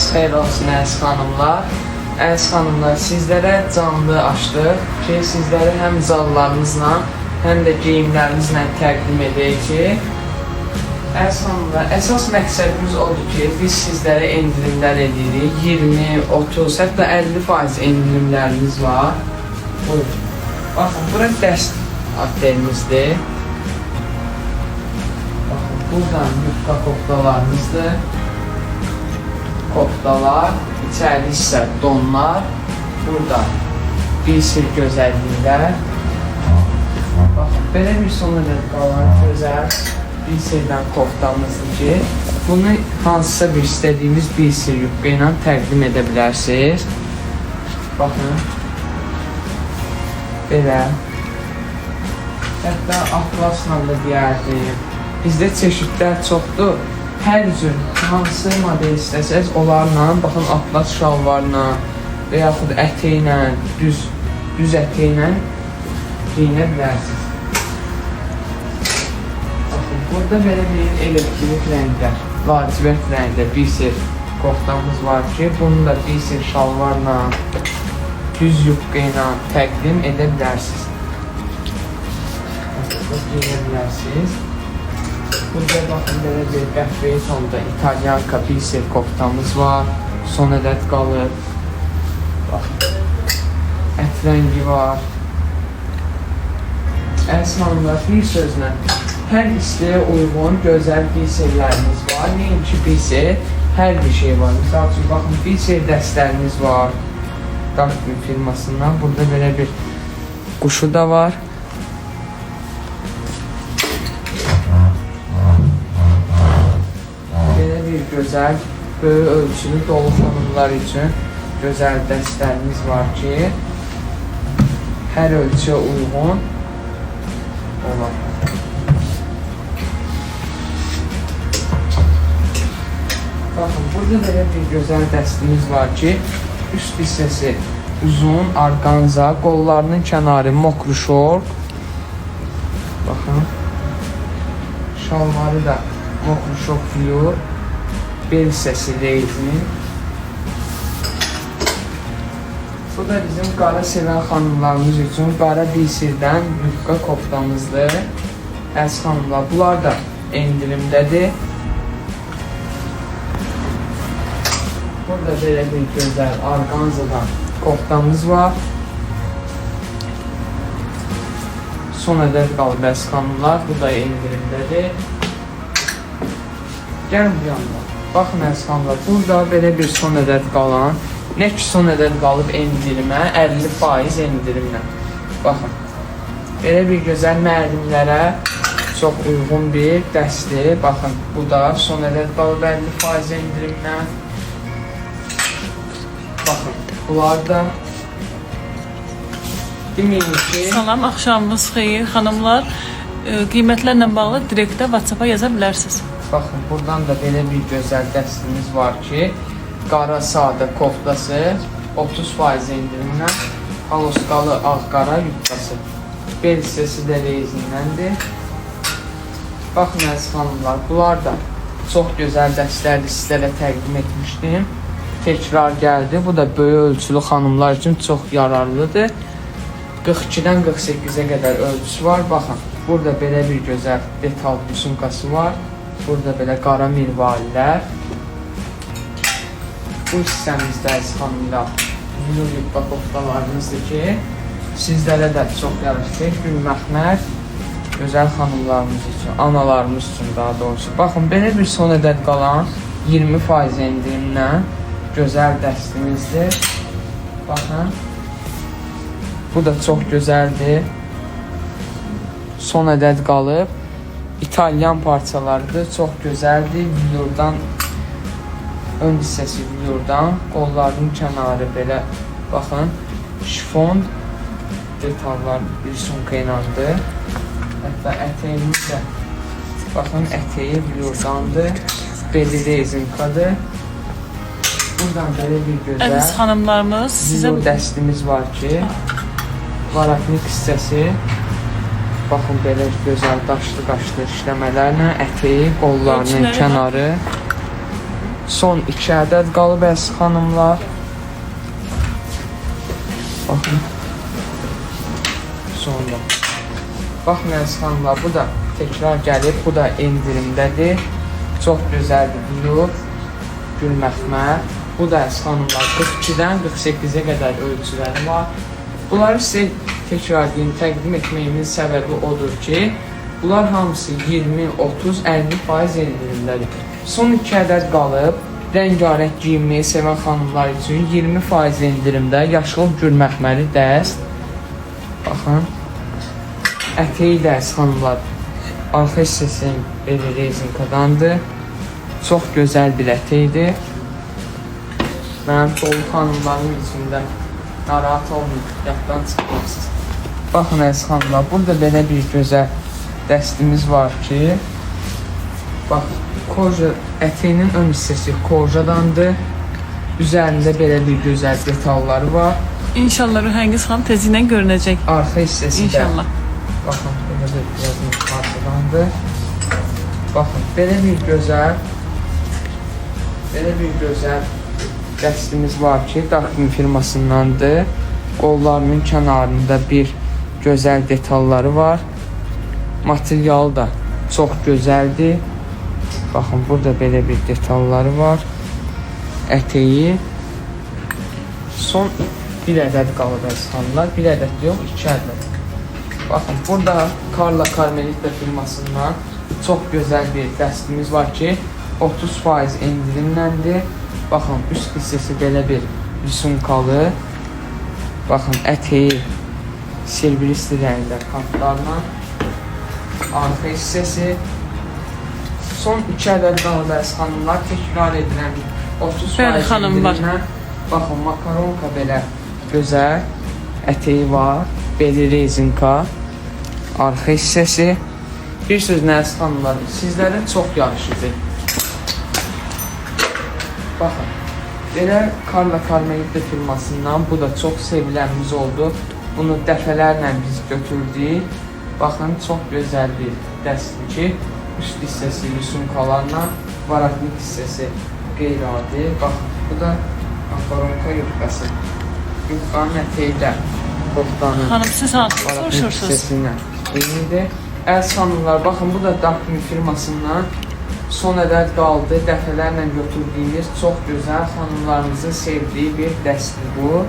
Vaxtınız xeyir olsun əziz xanımlar. Əziz xanımlar, sizlərə canlı açdıq ki, sizləri həm zallarımızla, həm də geyimlərimizlə təqdim edək ki, əziz xanımlar, əsas məqsədimiz odur ki, biz sizlərə endirimlər edirik. 20, 30, hətta 50% endirimlərimiz var. Buyurun. Baxın, bura dəst adderimizdir. Bakın buradan yufka koftalarımızdır. Koftalar, içeride ise donlar. Burada bir sürü güzellikler. Bakın böyle bir sona da kalan güzel bir sürüden koftamızdır ki bunu hansısa bir istediğimiz bir sürü yufka ile təqdim edə. Bakın. Belə. Hətta atlasla da deyərdim. Bizdə çeşidlər çoxdur. Hər cür hansı model istəsəz onlarla, baxın atlas şalvarla və yaxud ətəklə, düz düz ətəklə geyinə bilərsiniz. Baxın, burada belə bir elektrik rənglər, lacivert rəngdə bir sir koftamız var ki, bunu da bir sir şalvarla, düz yufqa ilə təqdim edə bilərsiniz. Baxın, geyinə bilərsiniz. Burada böyle bir qəhvəyi sonda İtalyan kapisi koftamız var. Son ədəd qalır. Baxın. Ət rəngi var. Hanımlar, bir sözlə hər isteğe uyğun gözəl bilserlərimiz var. Neyim ki bilser, hər bir şey var. Misal üçün, baxın, bilser dəstlərimiz var. Darkvin firmasından. Burada belə bir quşu da var. Gözəl, böyük ölçülü dolu xanımlar üçün gözəl dəstlərimiz var ki, hər ölçüyə uyğun olar. Baxın, burada belə bir gözəl dəstimiz var ki, üst hissəsi uzun, arqanza, qollarının kənarı mokru şork. Baxın. Şalvarı da mokru şork Bel hissəsi rezin. Bu da bizim qara sevən xanımlarımız üçün qara bilsirdən yufqa koftamızdır. Əziz xanımlar, bunlar da endirimdədir. Burada belə bir gözəl orqanzadan koftamız var. Son ədəd qalıb əziz xanımlar, bu da endirimdədir. Gəlin bu yanına. Baxın əziz xanımlar, burada belə bir son ədəd qalan, nə ki son ədəd qalıb endirimə, 50% endirimlə. Baxın. Belə bir gözəl müəllimlərə çox uyğun bir dəstdir. Baxın, bu da son ədəd qalıb 50% endirimlə. Baxın, bunlar da deməyin ki, Salam, axşamınız xeyir xanımlar. Qiymətlərlə bağlı direktdə WhatsApp-a yaza bilərsiniz. Baxın, buradan da belə bir gözəl dəstimiz var ki, qara sadə koftası 30% endirimlə, haloskalı ağ-qara yubkası. Bel hissəsi də rezindəndir. Baxın əziz xanımlar, bunlar da çox gözəl dəstlərdir, sizlərə təqdim etmişdim. Təkrar gəldi. Bu da böyük ölçülü xanımlar üçün çox yararlıdır. 42-dən 48-ə qədər ölçüsü var. Baxın, burada belə bir gözəl detal pusunkası var. Burada belə qara mirvarilər. Bu hissəmizdə əziz xanımlar Nuri bakoftalarımızdır ki, sizlərə də çox yaraşacaq bir məxmər gözəl xanımlarımız üçün, analarımız üçün daha doğrusu. Baxın, belə bir son ədəd qalan 20% endirimlə gözəl dəstimizdir. Baxın. Bu da çox gözəldir. Son ədəd qalıb. İtalyan parçalarıdır. Çox gözəldir. Villurdan ön hissəsi villurdan, qollarının kənarı belə baxın. Şifon detallar bir sumka iləndir. Hətta ətəyimiz də baxın ətəyi villurdandır. Beli rezinkadır. Buradan belə bir gözəl Əziz xanımlarımız, sizə dəstimiz var ki, varaknik hissəsi baxın belə gözəl daşlı qaşlı işləmələrlə ətəyi, qollarının kənarı Son 2 ədəd qalıb əziz xanımlar. Baxın. Sonra. Baxın əziz xanımlar, bu da təkrar gəlib, bu da endirimdədir. Çox gözəldir blue, gül məxmər. Bu da əziz xanımlar 42-dən 48-ə qədər ölçüləri var. Bunları sizə təkrar deyim, təqdim etməyimin səbəbi odur ki, bunlar hamısı 20, 30, 50 faiz endirimdədir. Son 2 ədəd qalıb, rəngarəng geyinməyi sevən xanımlar üçün 20 faiz endirimdə yaşıl gül məxməri dəst. Baxın. Ətəyi dəst xanımlar. Arxa hissəsi belə rezinkadandır. Çox gözəl bir ətəkdir. Mənim dolu xanımlarım içində narahat olmayın, yaddan çıxmazsınız. Baxın əziz xanımlar, burada belə bir gözəl dəstimiz var ki, bax, koja ətəyinin ön hissəsi kojadandır. Üzərində belə bir gözəl detalları var. İnşallah Rühəngiz xanım tezliklə görünəcək. Arxa hissəsi də İnşallah. Baxın, belə bir biraz arxadandır. Baxın, belə bir gözəl belə bir gözəl dəstimiz var ki, Daxmin firmasındandır. Qollarının kənarında bir gözəl detalları var. Materialı da çox gözəldir. Baxın, burada belə bir detalları var. Ətəyi son bir ədəd qalıb əzxanlar. Bir ədəd yox, iki ədəd. Baxın, burada Carla Carmelita firmasından çox gözəl bir dəstimiz var ki, 30% endirimləndir. Baxın, üst hissəsi belə bir risunkalı. Baxın, ətəyi silbristi rəngdə kartlarla. Arxa hissəsi son 2 ədəd qalıb əziz xanımlar. Təkrar edirəm. 30% Bəli, xanım, var. endirimlə. Baxın, makaronka belə gözəl ətəyi var. Beli rezinka. Arxa hissəsi. Bir sözlə əziz xanımlar, sizlərə çox yaxşıdır. Belə Carla Carmelita firmasından bu da çox sevilənimiz oldu. Bunu dəfələrlə biz götürdük. Baxın, çox gözəl bir dəstdir ki, üst hissəsi risunkalarla, varaknik hissəsi qeyri-adi. Baxın, bu da aparonka yubqası. Yubqanın ətəyi də koftanın Xanım siz hansı Barakın soruşursunuz? hissəsindən eynidir. Əziz xanımlar, baxın bu da Dakmi firmasından son ədəd qaldı. Dəfələrlə götürdüyümüz çox gözəl xanımlarımızın sevdiyi bir dəstdir bu.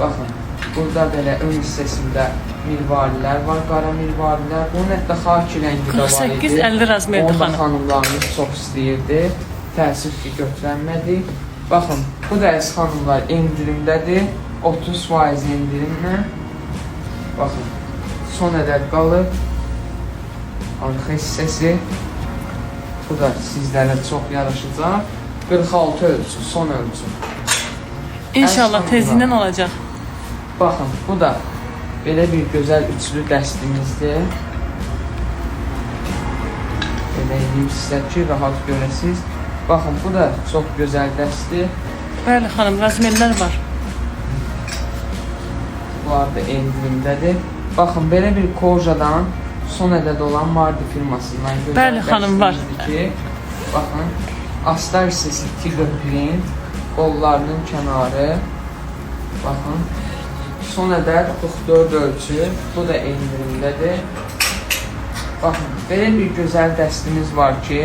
Baxın, burada belə ön hissəsində mirvarilər var, qara mirvarilər. Bunun hətta xaki rəngi də var idi. 48-50 razmerdir Onu da xanım. xanımlarımız çox istəyirdi. Təəssüf ki, götürənmədik. Baxın, bu da əziz xanımlar endirimdədir. 30% endirimlə. Baxın, son ədəd qalıb. Arxa hissəsi. Bu da sizlərə çox yaraşacaq. 46 ölçü, son ölçü. İnşallah Əslində. tezliklə olacaq. Baxın, bu da belə bir gözəl üçlü dəstimizdir. Belə eləyim sizə ki, rahat görəsiniz. Baxın, bu da çox gözəl dəstir. Bəli xanım, razmerlər var. Bunlar da endirimdədir. Baxın, belə bir kojadan son ədəd olan Mardi firmasından Bəli, xanım, var. ki, baxın, astar hissəsi tiger print, qollarının kənarı. Baxın, son ədəd 44 ölçü, bu da endirimdədir. Baxın, belə bir gözəl dəstimiz var ki,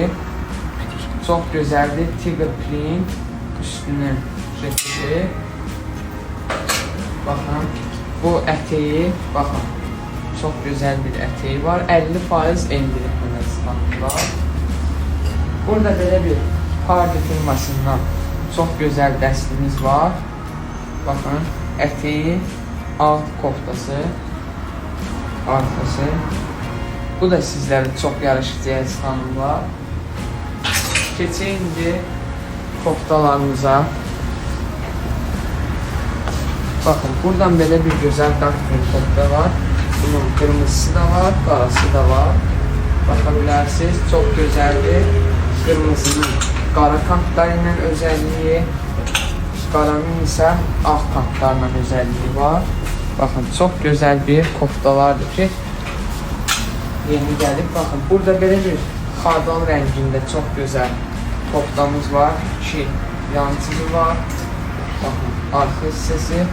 çox gözəldir. Tiger print üstünün şəkli. Baxın, bu ətəyi, baxın, çox gözəl bir ətəyi var. 50% endirimlə satılır. Burada belə bir Pardi firmasından çox gözəl dəstimiz var. Baxın, ətəyi, alt koftası, arxası. Bu da sizlərə çox yaraşacaq xanımlar. Keçək indi koftalarımıza. Baxın, buradan belə bir gözəl dark bir kofta var. Bunun qırmızısı da var, qarası da var. Baxa bilərsiniz, çox gözəldir. Qırmızının qara kantları ilə özəlliyi, qaranın isə ağ kantlarla özəlliyi var. Baxın, çox gözəl bir koftalardır ki, yeni gəlib. Baxın, burada belə bir xardal rəngində çox gözəl koftamız var. İki yancılı var. Bakın arka hissesi.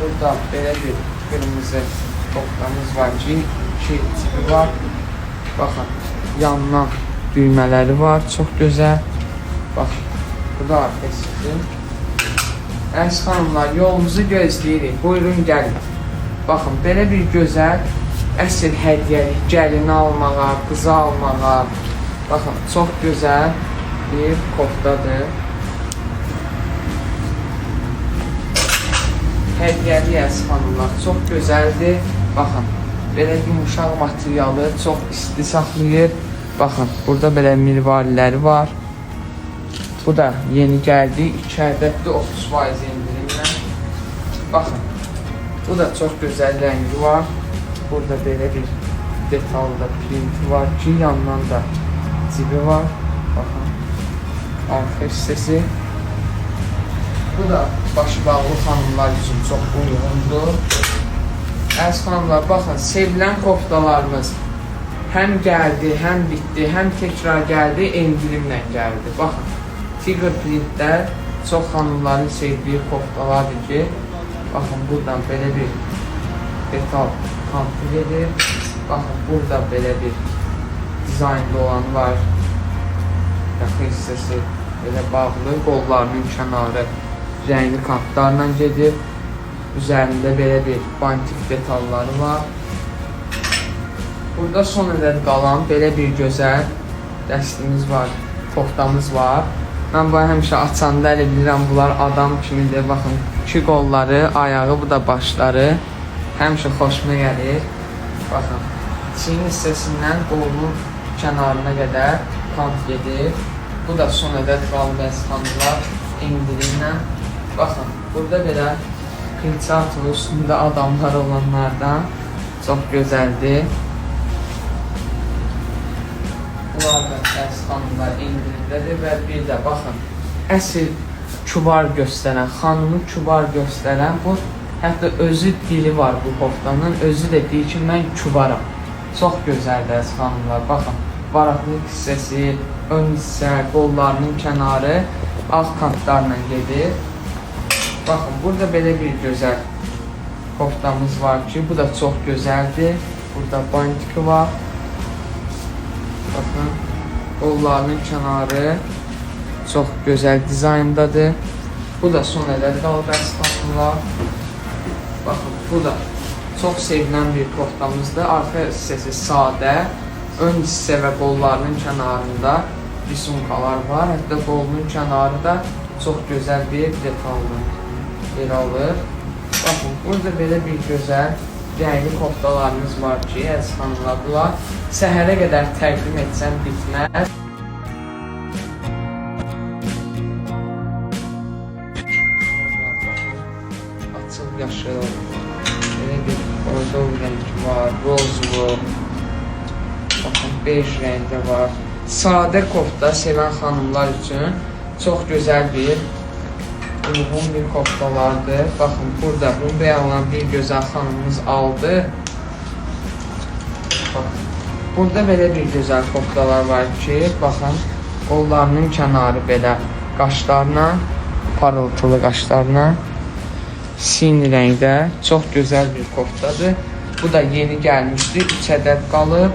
Burada belə bir kırmızı koftamız var ki, iki tipi var. Bakın yandan düymələri var. Çox gözəl. Bakın bu da arka hissesi. Əziz xanımlar, yolumuzu gözləyirik. Buyurun gəlin. Baxın, belə bir gözəl əsl hədiyyəlik gəlini almağa, qızı almağa. Baxın, çox gözəl bir koftadır. Hədiyyəli əziz xanımlar, çox gözəldir. Baxın, belə yumuşaq materialı çox isti saxlayır. Baxın, burada belə mirvariləri var. Bu da yeni gəldi. 2 ədəddir 30% endirimlə. Baxın. Bu da çox gözəl rəngi var. Burada belə bir detalda printi var ki, yandan da cibi var. Baxın. Arxa hissəsi. Bu da başbağlı xanımlar üçün çox uyğundur. Əziz xanımlar, baxın, sevilən koftalarımız həm gəldi, həm bitdi, həm tekrar gəldi, endirimlə gəldi. Baxın, Tiger printlər çox xanımların sevdiyi koftalardır ki, baxın buradan belə bir detal kontrol edir. Baxın burada belə bir dizaynda olan var. Yaxın hissəsi belə bağlı, qollarının kənarı rəngli kantlarla gedir. Üzərində belə bir bantik detalları var. Burada son ədəd qalan belə bir gözəl dəstimiz var, koftamız var. Mən bunu həmişə açanda elə bilirəm bunlar adam kimidir. Baxın, iki qolları, ayağı, bu da başları. Həmişə xoşuma gəlir. Baxın, çiyin hissəsindən qolunun kənarına qədər kant gedir. Bu da son ədəd qalməz xanımlar endirimlə. Baxın, burada belə pinçatın üstündə adamlar olanlardan çox gözəldir. Bunlar da xanımlar endirimdədir və bir də baxın, əsl kübar göstərən, xanımı kübar göstərən bu hətta özü dili var bu koftanın, özü də deyir ki, mən kübaram. Çox gözəldir əziz xanımlar, baxın, varaqlıq hissəsi, ön hissə, qollarının kənarı ağ kantlarla gedir. Baxın, burada belə bir gözəl koftamız var ki, bu da çox gözəldir. Burada bantiki var. Baxın, qollarının kənarı çox gözəl dizayndadır. Bu da son ədəd qalıb əsnaflar. Baxın, bu da çox sevilən bir koftamızdır. Arxa hissəsi sadə, ön hissə və qollarının kənarında risunkalar var. Hətta qolunun kənarı da çox gözəl bir detallı yer alır. Baxın, burada belə bir gözəl rəngli koftalarımız var ki, əziz xanımlar, bunlar səhərə qədər təqdim etsəm bitməz. Açıq yaşıl, belə bir ordov rəngi var, rozlu, baxın, bej rəngdə var. Sadə kofta sevən xanımlar üçün çox gözəl bir uyğun bir koftalardır. Baxın, burada bunu beğenen bir gözəl xanımımız aldı. Baxın, burada belə bir gözəl koftalar var ki, baxın, qollarının kənarı belə qaşlarla, parıltılı qaşlarla, sini rəngdə çox gözəl bir koftadır. Bu da yeni gəlmişdi, 3 ədəd qalıb.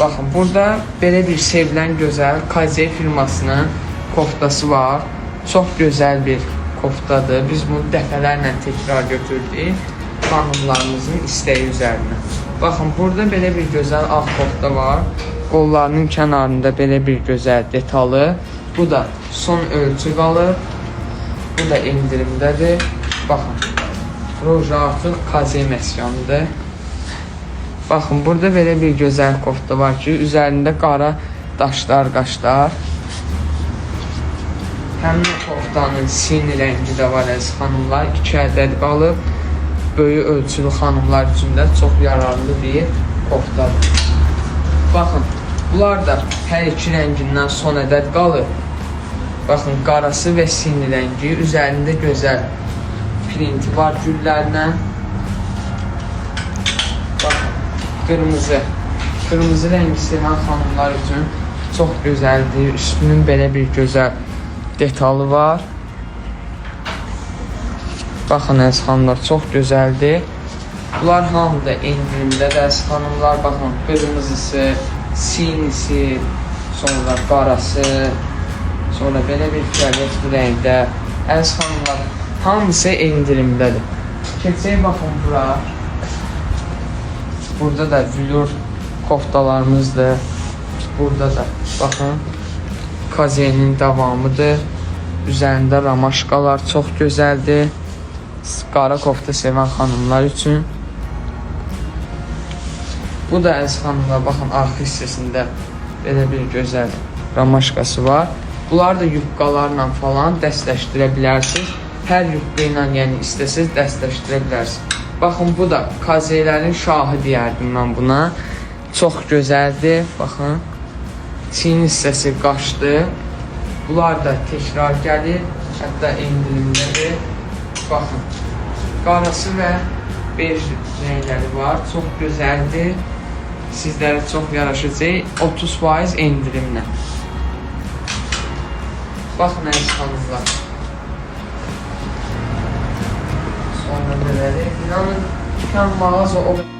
Baxın, burada belə bir sevilən gözəl KZ firmasının koftası var. Çox gözəl bir koftadır. Biz bunu dəfələrlə təkrar götürdük xanımlarımızın istəyi üzərinə. Baxın, burada belə bir gözəl ağ kofta var. Qollarının kənarında belə bir gözəl detalı. Bu da son ölçü qalıb. Bu da endirimdədir. Baxın. Roja artıq KZ məskanıdır. Baxın, burada belə bir gözəl kofta var ki, üzərində qara daşlar, qaşlar. Həmin koftanın sini rəngi də var əziz xanımlar. 2 ədəd qalıb. Böyük ölçülü xanımlar üçün də çox yararlı bir koftadır. Baxın, bunlar da hər iki rəngindən son ədəd qalıb. Baxın, qarası və sini rəngi üzərində gözəl printi var güllərlə. Baxın, qırmızı. Qırmızı rəngi sevən xanımlar üçün Çox gözəldir. Üstünün belə bir gözəl detalı var. Baxın əziz xanımlar, çox gözəldir. Bunlar hamı da endirimdədir əziz xanımlar. Baxın, qırmızısı, sinisi, sonra qarası, sonra belə bir fiyolət bu rəngdə. Əziz xanımlar, hamısı endirimdədir. Keçək baxın bura. Burada da vülur koftalarımızdır. Burada da baxın kazenin davamıdır. Üzərində ramaşkalar çox gözəldir. Qara kofta sevən xanımlar üçün. Bu da əziz xanımlar, baxın arxa hissəsində belə bir gözəl ramaşkası var. Bunlar da yubqalarla falan dəstləşdirə bilərsiniz. Hər yubqa ilə, yəni istəsəz dəstləşdirə bilərsiniz. Baxın bu da kazelerin şahı deyərdim mən buna. Çox gözəldir. Baxın. Çin hissəsi qaçdı. Bunlar da təkrar gəlir. Hətta endirimdədir. Baxın. Qarası və bej rəngləri var. Çox gözəldir. Sizlərə çox yaraşacaq. 30% endirimlə. Baxın əziz xanımlar. Sonra belədir. İnanın, dükan mağaza o